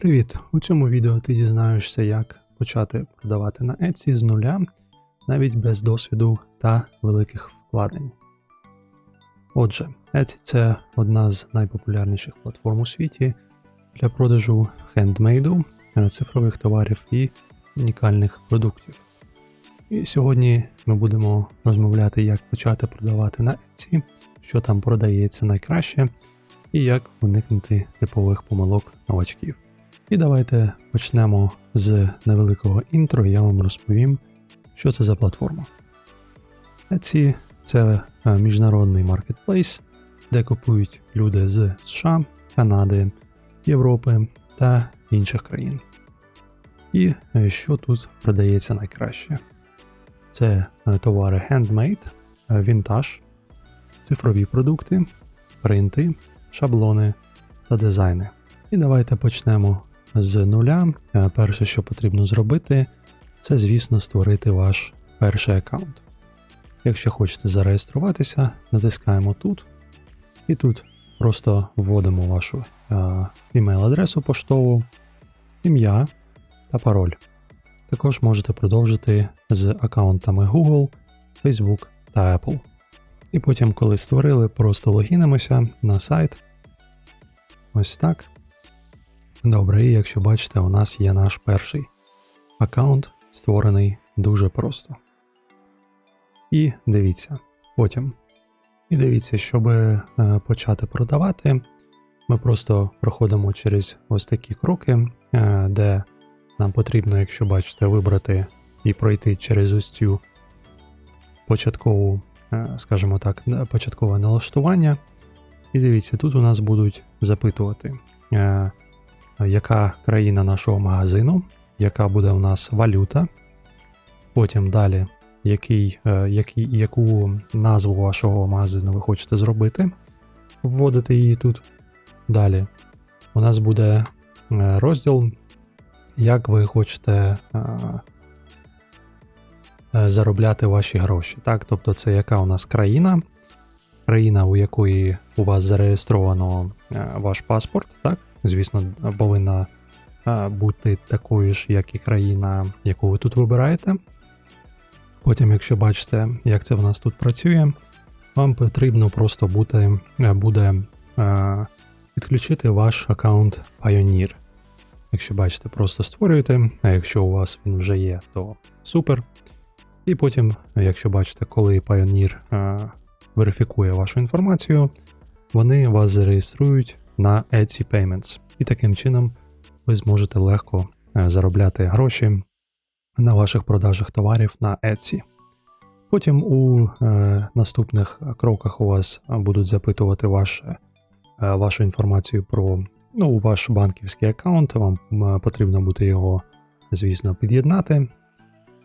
Привіт! У цьому відео ти дізнаєшся, як почати продавати на Etsy з нуля, навіть без досвіду та великих вкладень. Отже, Etsy це одна з найпопулярніших платформ у світі для продажу хендмейду, цифрових товарів і унікальних продуктів. І сьогодні ми будемо розмовляти, як почати продавати на Etsy, що там продається найкраще, і як уникнути типових помилок новачків. І давайте почнемо з невеликого інтро, і я вам розповім, що це за платформа. Etsy – це е, міжнародний маркетплейс, де купують люди з США, Канади, Європи та інших країн. І е, що тут продається найкраще? Це е, товари handmade, вінтаж, цифрові продукти, принти, шаблони та дизайни. І давайте почнемо з нуля. Е, Перше, що потрібно зробити, це, звісно, створити ваш перший аккаунт. Якщо хочете зареєструватися, натискаємо тут. І тут просто вводимо вашу е, імейл-адресу поштову, ім'я та пароль. Також можете продовжити з аккаунтами Google, Facebook та Apple. І потім, коли створили, просто логінимося на сайт. Ось так. Добре, і якщо бачите, у нас є наш перший аккаунт, створений дуже просто. І дивіться, потім. І дивіться, щоб е, почати продавати, ми просто проходимо через ось такі кроки, е, де нам потрібно, якщо бачите, вибрати і пройти через ось цю початкову, е, скажімо так, початкове налаштування. І дивіться, тут у нас будуть запитувати, яка країна нашого магазину, яка буде у нас валюта. Потім далі, який, е, який, яку назву вашого магазину ви хочете зробити, вводити її тут. Далі у нас буде е, розділ, як ви хочете е, заробляти ваші гроші. Так? Тобто, це яка у нас країна, країна, у якої у вас зареєстровано ваш паспорт, так? Звісно, повинна е, бути такою ж, як і країна, яку ви тут вибираєте. Потім, якщо бачите, як це в нас тут працює, вам потрібно просто бути, е, буде е, підключити ваш аккаунт Pioneer. Якщо бачите, просто створюєте, а якщо у вас він вже є, то супер. І потім, якщо бачите, коли Pioneer верифікує вашу інформацію, вони вас зареєструють на Etsy Payments. І таким чином ви зможете легко е, заробляти гроші на ваших продажах товарів на Etsy. Потім у е, наступних кроках у вас будуть запитувати ваше, е, вашу інформацію про ну, ваш банківський аккаунт. Вам потрібно буде його, звісно, під'єднати.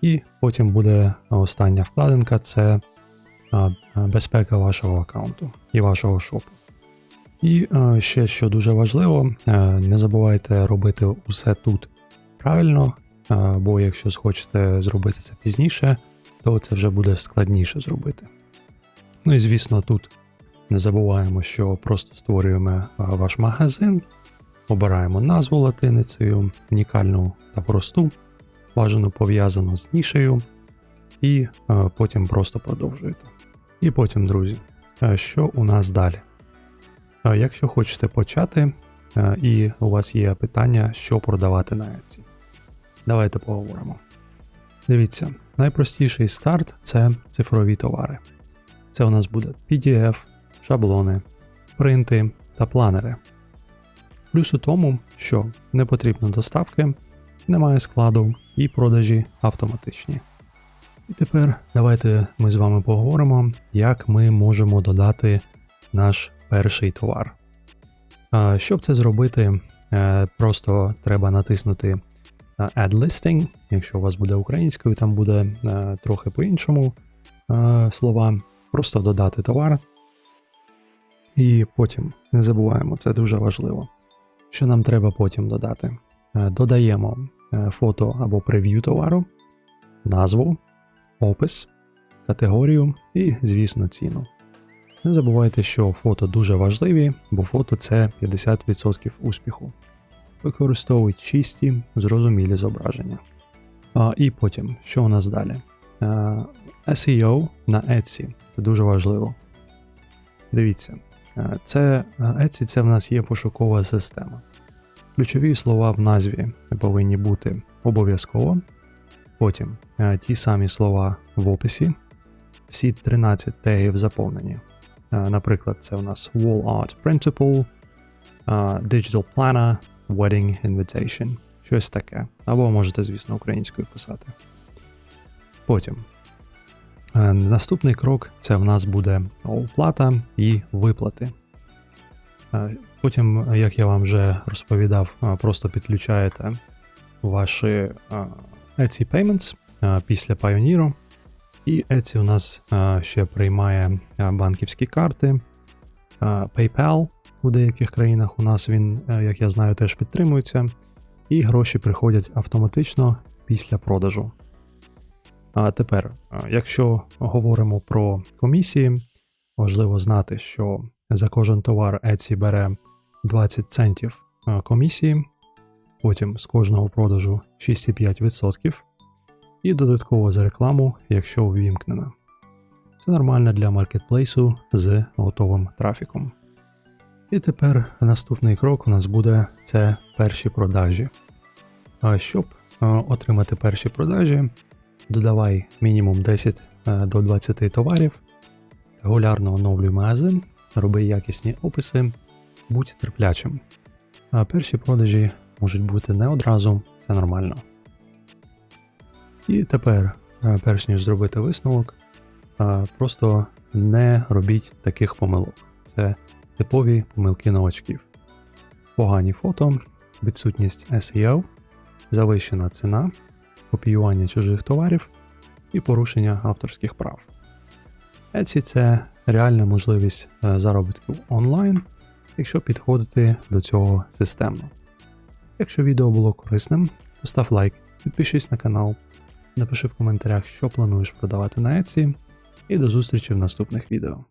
І потім буде остання вкладинка це а, безпека вашого аккаунту і вашого шопу. І е, ще що дуже важливо, е, не забувайте робити усе тут правильно, е, бо якщо схочете зробити це пізніше, то це вже буде складніше зробити. Ну і звісно, тут не забуваємо, що просто створюємо ваш магазин, обираємо назву латиницею, унікальну та просту, бажано пов'язану з нішею, і потім просто продовжуєте. І потім, друзі, що у нас далі? Якщо хочете почати, е, і у вас є питання, що продавати на Etsy, давайте поговоримо. Дивіться, найпростіший старт це цифрові товари. Це у нас буде PDF, шаблони, принти та планери. Плюс у тому, що не потрібно доставки, немає складу і продажі автоматичні. І тепер давайте ми з вами поговоримо, як ми можемо додати наш перший товар. Щоб це зробити, е, просто треба натиснути е, Add Listing. Якщо у вас буде українською, там буде е, трохи по-іншому слова. Просто додати товар. І потім не забуваємо, це дуже важливо. Що нам треба потім додати? Додаємо фото або прев'ю товару, назву, опис, категорію і, звісно, ціну. Не забувайте, що фото дуже важливі, бо фото це 50% успіху. використовують чисті, зрозумілі зображення. А, і потім, що у нас далі? Е, SEO на Etsy. Це дуже важливо. Дивіться, це Etsy це в нас є пошукова система. Ключові слова в назві повинні бути обов'язково. Потім ті самі слова в описі. Всі 13 тегів заповнені. Е, Наприклад, це у нас Wall Art Principle, е, Digital Planner, Wedding Invitation. Щось таке. Або можете, звісно, українською писати. Потім. е, Наступний крок це в нас буде оплата і виплати. Потім, як я вам вже розповідав, просто підключаєте ваші Etsy Payments після Pioneer. І Etsy у нас е, ще приймає е, банківські карти, е, PayPal у деяких країнах у нас він, як я знаю, теж підтримується. І гроші приходять автоматично після продажу. А тепер, якщо говоримо про комісії, важливо знати, що за кожен товар Etsy бере 20 центів комісії, потім з кожного продажу 6,5% і додатково за рекламу, якщо увімкнена. Це нормально для маркетплейсу з готовим трафіком. І тепер наступний крок у нас буде це перші продажі. Щоб е, отримати перші продажі, додавай мінімум 10 е, до 20 товарів, регулярно оновлюй магазин, роби якісні описи, будь терплячим. А перші продажі можуть бути не одразу, це нормально. І тепер, е, перш ніж зробити висновок, е, просто не робіть таких помилок. Це типові помилки новачків. Погані фото, відсутність SEO, завищена ціна, копіювання чужих товарів і порушення авторських прав. Etsy – це реальна можливість е, заробітку онлайн, якщо підходити до цього системно. Якщо відео було корисним, постав лайк, підпишись на канал, напиши в коментарях, що плануєш продавати на Etsy, і до зустрічі в наступних відео.